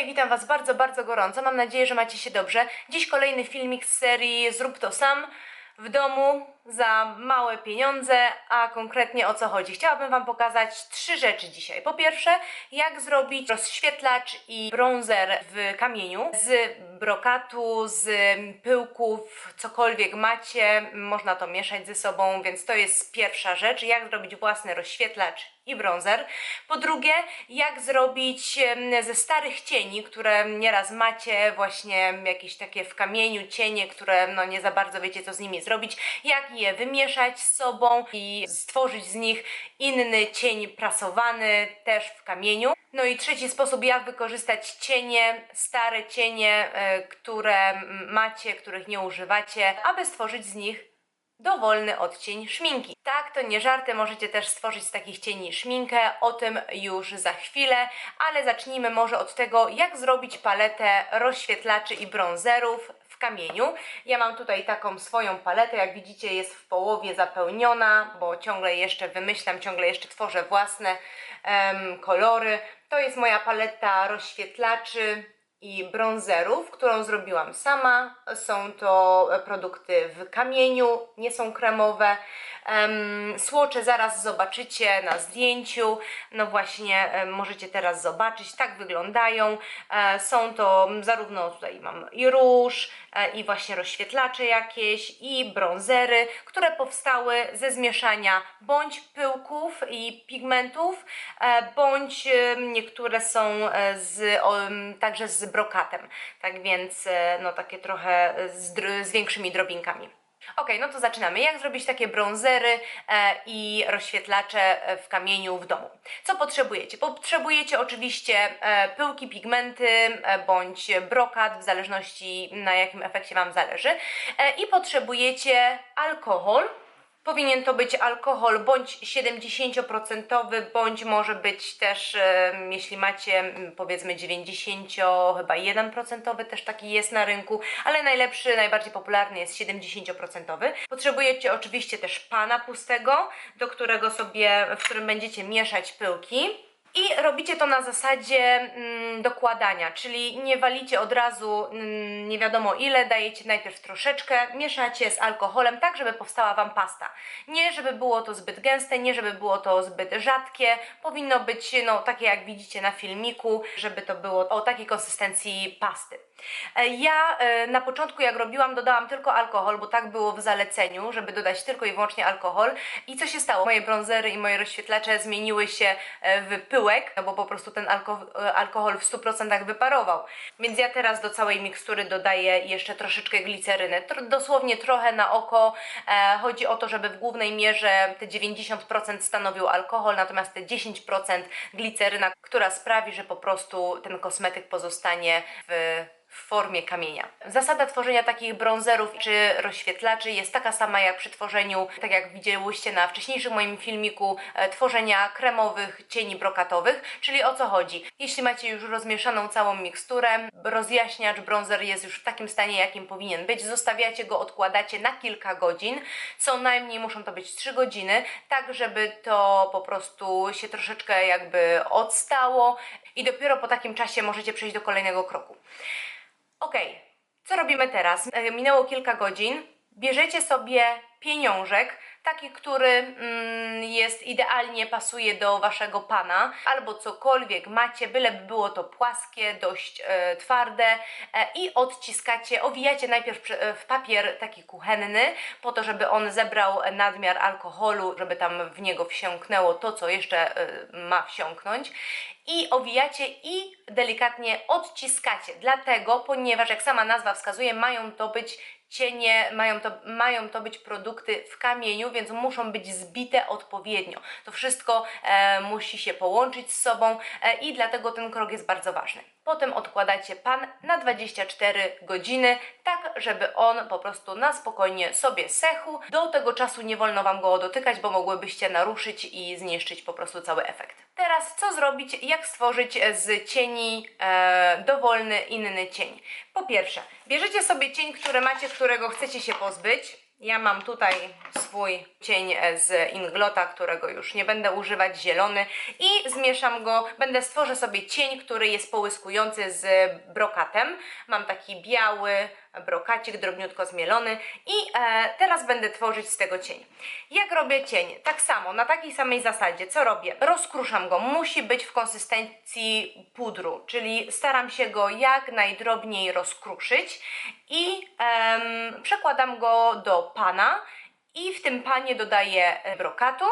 Hej, witam Was bardzo, bardzo gorąco. Mam nadzieję, że macie się dobrze. Dziś kolejny filmik z serii Zrób to sam w domu za małe pieniądze, a konkretnie o co chodzi. Chciałabym Wam pokazać trzy rzeczy dzisiaj. Po pierwsze, jak zrobić rozświetlacz i bronzer w kamieniu z brokatu, z pyłków, cokolwiek macie, można to mieszać ze sobą, więc to jest pierwsza rzecz, jak zrobić własny rozświetlacz i bronzer. Po drugie, jak zrobić ze starych cieni, które nieraz macie, właśnie jakieś takie w kamieniu cienie, które no nie za bardzo wiecie co z nimi zrobić, jak je wymieszać z sobą i stworzyć z nich inny cień prasowany też w kamieniu. No i trzeci sposób, jak wykorzystać cienie, stare cienie, e, które macie, których nie używacie, aby stworzyć z nich dowolny odcień szminki. Tak, to nie żarty, możecie też stworzyć z takich cieni szminkę, o tym już za chwilę, ale zacznijmy może od tego, jak zrobić paletę rozświetlaczy i bronzerów w kamieniu. Ja mam tutaj taką swoją paletę, jak widzicie jest w połowie zapełniona, bo ciągle jeszcze wymyślam, ciągle jeszcze tworzę własne kolory. To jest moja paleta rozświetlaczy i bronzerów, którą zrobiłam sama. Są to produkty w kamieniu, nie są kremowe. Em, Słocze zaraz zobaczycie na zdjęciu. No właśnie, możecie teraz zobaczyć, tak wyglądają. E, Są to zarówno tutaj mam i róż, e, i właśnie rozświetlacze jakieś, i bronzery, które powstały ze zmieszania bądź pyłków i pigmentów, e, bądź niektóre są z, także z brokatem. Tak więc, e, no takie trochę z, z większymi drobinkami. Ok, no to zaczynamy. Jak zrobić takie bronzery e, i rozświetlacze w kamieniu w domu? Co potrzebujecie? Potrzebujecie oczywiście e, pyłki, pigmenty e, bądź brokat, w zależności na jakim efekcie Wam zależy. E, I potrzebujecie alkohol. Powinien to być alkohol bądź 70% bądź może być też, jeśli macie powiedzmy 90, chyba 1% też taki jest na rynku, ale najlepszy, najbardziej popularny jest 70%. Potrzebujecie oczywiście też pana pustego, do którego sobie, w którym będziecie mieszać pyłki. I robicie to na zasadzie mm, dokładania, czyli nie walicie od razu mm, nie wiadomo ile, dajecie najpierw troszeczkę, mieszacie z alkoholem tak, żeby powstała Wam pasta. Nie żeby było to zbyt gęste, nie żeby było to zbyt rzadkie, powinno być no, takie jak widzicie na filmiku, żeby to było o takiej konsystencji pasty. E, Ja e, na początku jak robiłam dodałam tylko alkohol, bo tak było w zaleceniu, żeby dodać tylko i wyłącznie alkohol. I co się stało? Moje bronzery i moje rozświetlacze zmieniły się e, w pyłek, no bo po prostu ten alko alkohol w 100% wyparował. Więc ja teraz do całej mikstury dodaję jeszcze troszeczkę gliceryny, Tr dosłownie trochę na oko. E, Chodzi o to, żeby w głównej mierze te 90% stanowił alkohol, natomiast te 10% gliceryna, która sprawi, że po prostu ten kosmetyk pozostanie w w formie kamienia. Zasada tworzenia takich bronzerów czy rozświetlaczy jest taka sama jak przy tworzeniu, tak jak widziałyście na wcześniejszym moim filmiku, e, tworzenia kremowych cieni brokatowych, czyli o co chodzi? Jeśli macie już rozmieszaną całą miksturę, rozjaśniacz bronzer jest już w takim stanie, jakim powinien być, zostawiacie go, odkładacie na kilka godzin, co najmniej muszą to być 3 godziny, tak żeby to po prostu się troszeczkę jakby odstało i dopiero po takim czasie możecie przejść do kolejnego kroku. Ok, co robimy teraz? E, Minęło kilka godzin. Bierzecie sobie pieniążek, taki, który mm, jest idealnie pasuje do waszego pana, albo cokolwiek macie, byleby było to płaskie, dość e, twarde e, i odciskacie, owijacie najpierw e, w papier taki kuchenny, po to, żeby on zebrał nadmiar alkoholu, żeby tam w niego wsiąknęło to, co jeszcze ma wsiąknąć i owijacie i delikatnie odciskacie. Dlatego, ponieważ jak sama nazwa wskazuje, mają to być cienie, mają to, mają to być produkty w kamieniu, więc muszą być zbite odpowiednio. To wszystko e, musi się połączyć z sobą e, i dlatego ten krok jest bardzo ważny. Potem odkładacie pan na 24 godziny, tak żeby on po prostu na spokojnie sobie sechł. Do tego czasu nie wolno Wam go dotykać, bo mogłybyście naruszyć i zniszczyć po prostu cały efekt. Teraz co zrobić, jak stworzyć z cieni e, dowolny inny cień? Po pierwsze, bierzecie sobie cień, który macie, którego chcecie się pozbyć. Ja mam tutaj swój cień e, z Inglota, którego już nie będę używać, zielony i zmieszam go, będę stworzę sobie cień, który jest połyskujący z brokatem. Mam taki biały brokacik, drobniutko zmielony i e, teraz będę tworzyć z tego cień. Jak robię cień? Tak samo, na takiej samej zasadzie. Co robię? Rozkruszam go. Musi być w konsystencji pudru, czyli staram się go jak najdrobniej rozkruszyć i em, przekładam go do pana i w tym panie dodaję e, brokatu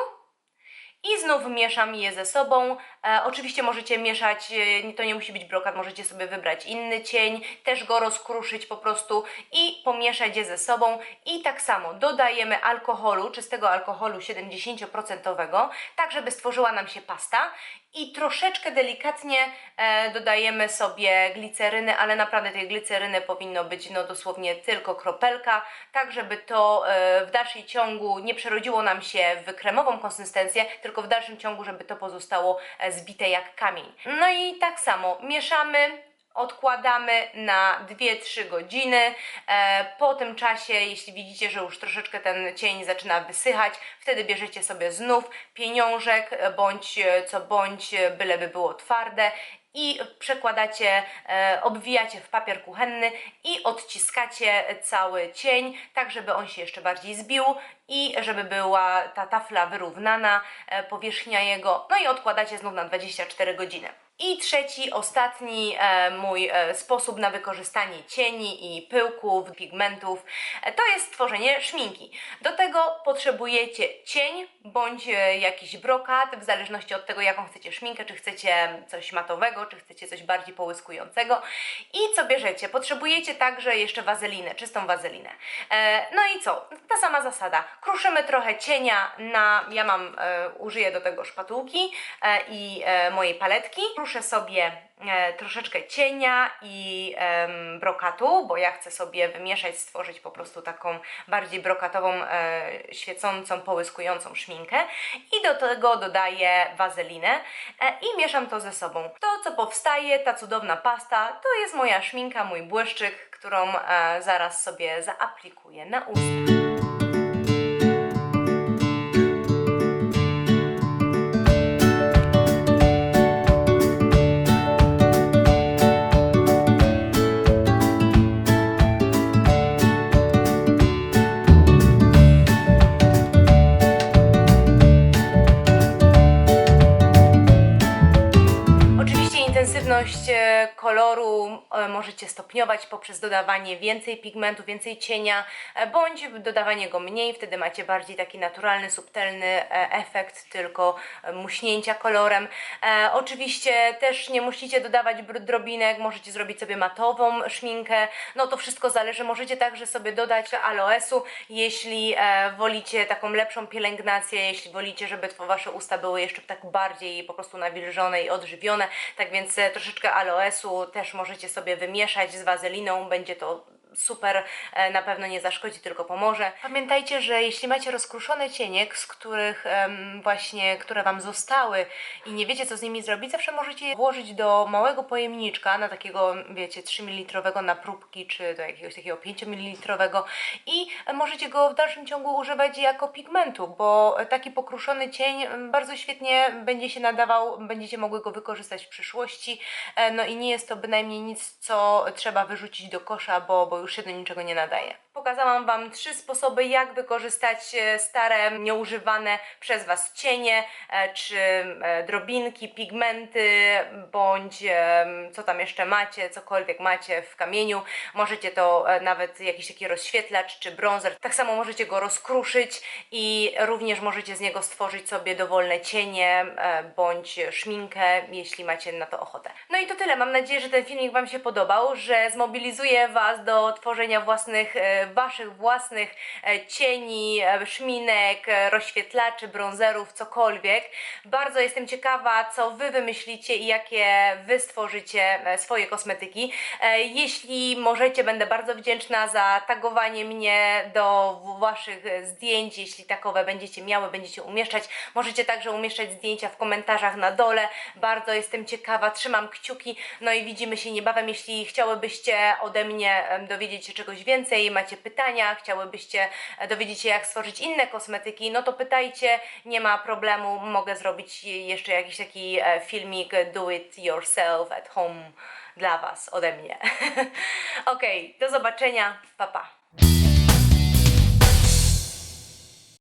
i znów mieszam je ze sobą. E, oczywiście możecie mieszać, e, to nie musi być brokat, możecie sobie wybrać inny cień, też go rozkruszyć po prostu i pomieszać je ze sobą. I tak samo dodajemy alkoholu, czystego alkoholu 70%, tak żeby stworzyła nam się pasta. I troszeczkę delikatnie e, dodajemy sobie gliceryny, ale naprawdę tej gliceryny powinno być no dosłownie tylko kropelka, tak żeby to e, w dalszym ciągu nie przerodziło nam się w kremową konsystencję, tylko w dalszym ciągu, żeby to pozostało e, zbite jak kamień. No i tak samo mieszamy, odkładamy na 2-3 godziny. E, po tym czasie, jeśli widzicie, że już troszeczkę ten cień zaczyna wysychać, wtedy bierzecie sobie znów pieniążek, e, bądź co bądź, byleby było twarde i przekładacie, e, obwijacie w papier kuchenny i odciskacie cały cień, tak żeby on się jeszcze bardziej zbił i żeby była ta tafla wyrównana, e, powierzchnia jego, no i odkładacie znów na 24 godziny. I trzeci, ostatni e, mój e, sposób na wykorzystanie cieni i pyłków, pigmentów, e, to jest tworzenie szminki. Do tego potrzebujecie cień bądź e, jakiś brokat, w zależności od tego, jaką chcecie szminkę, czy chcecie coś matowego, czy chcecie coś bardziej połyskującego. I co bierzecie? Potrzebujecie także jeszcze wazelinę, czystą wazelinę. E, no i co? Ta sama zasada. Kruszymy trochę cienia na, ja mam, e, użyję do tego szpatułki e, i e, mojej paletki. Kruszę sobie e, troszeczkę cienia i brokatu, bo ja chcę sobie wymieszać, stworzyć po prostu taką bardziej brokatową, e, świecącą, połyskującą szminkę. I do tego dodaję wazelinę e, i mieszam to ze sobą. To, co powstaje, ta cudowna pasta, to jest moja szminka, mój błyszczyk, którą zaraz sobie zaaplikuję na usta. Koloru e, możecie stopniować poprzez dodawanie więcej pigmentu, więcej cienia, e, bądź dodawanie go mniej, wtedy macie bardziej taki naturalny, subtelny e, efekt tylko muśnięcia kolorem. Oczywiście też nie musicie dodawać drobinek, możecie zrobić sobie matową szminkę, no to wszystko zależy. Możecie także sobie dodać aloesu, jeśli wolicie taką lepszą pielęgnację, jeśli wolicie, żeby wasze usta były jeszcze tak bardziej po prostu nawilżone i odżywione, tak więc troszeczkę aloesu też możecie sobie wymieszać z wazeliną, będzie to super, e, na pewno nie zaszkodzi, tylko pomoże. Pamiętajcie, że jeśli macie rozkruszone cienie, z których właśnie, które Wam zostały i nie wiecie co z nimi zrobić, zawsze możecie je włożyć do małego pojemniczka, na takiego, wiecie, 3 ml na próbki, czy do jakiegoś takiego 5 ml i możecie go w dalszym ciągu używać jako pigmentu, bo taki pokruszony cień bardzo świetnie będzie się nadawał, będziecie mogły go wykorzystać w przyszłości, e, no i nie jest to bynajmniej nic, co trzeba wyrzucić do kosza, bo, bo już się do niczego nie nadaje. Pokazałam Wam trzy sposoby, jak wykorzystać e, stare, nieużywane przez Was cienie, e, czy e, drobinki, pigmenty, bądź co tam jeszcze macie, cokolwiek macie w kamieniu. Możecie to nawet jakiś taki rozświetlacz czy bronzer. Tak samo możecie go rozkruszyć i również możecie z niego stworzyć sobie dowolne cienie bądź szminkę, jeśli macie na to ochotę. No i to tyle. Mam nadzieję, że ten filmik Wam się podobał, że zmobilizuje Was do tworzenia własnych, Waszych własnych e, cieni, e, szminek, e, rozświetlaczy, bronzerów, cokolwiek. Bardzo jestem ciekawa, co Wy wymyślicie i jakie Wy stworzycie swoje kosmetyki. Jeśli możecie, będę bardzo wdzięczna za tagowanie mnie do Waszych zdjęć, jeśli takowe będziecie miały, będziecie umieszczać. Możecie także umieszczać zdjęcia w komentarzach na dole. Bardzo jestem ciekawa, trzymam kciuki. No i widzimy się niebawem. Jeśli chciałybyście ode mnie dowiedzieć się czegoś więcej, macie pytania, chciałybyście dowiedzieć się, jak stworzyć inne kosmetyki, no to pytajcie, nie ma problemu, mogę zrobić jeszcze jakiś taki e, filmik do it yourself at home dla Was ode mnie. Okej, do zobaczenia, pa pa.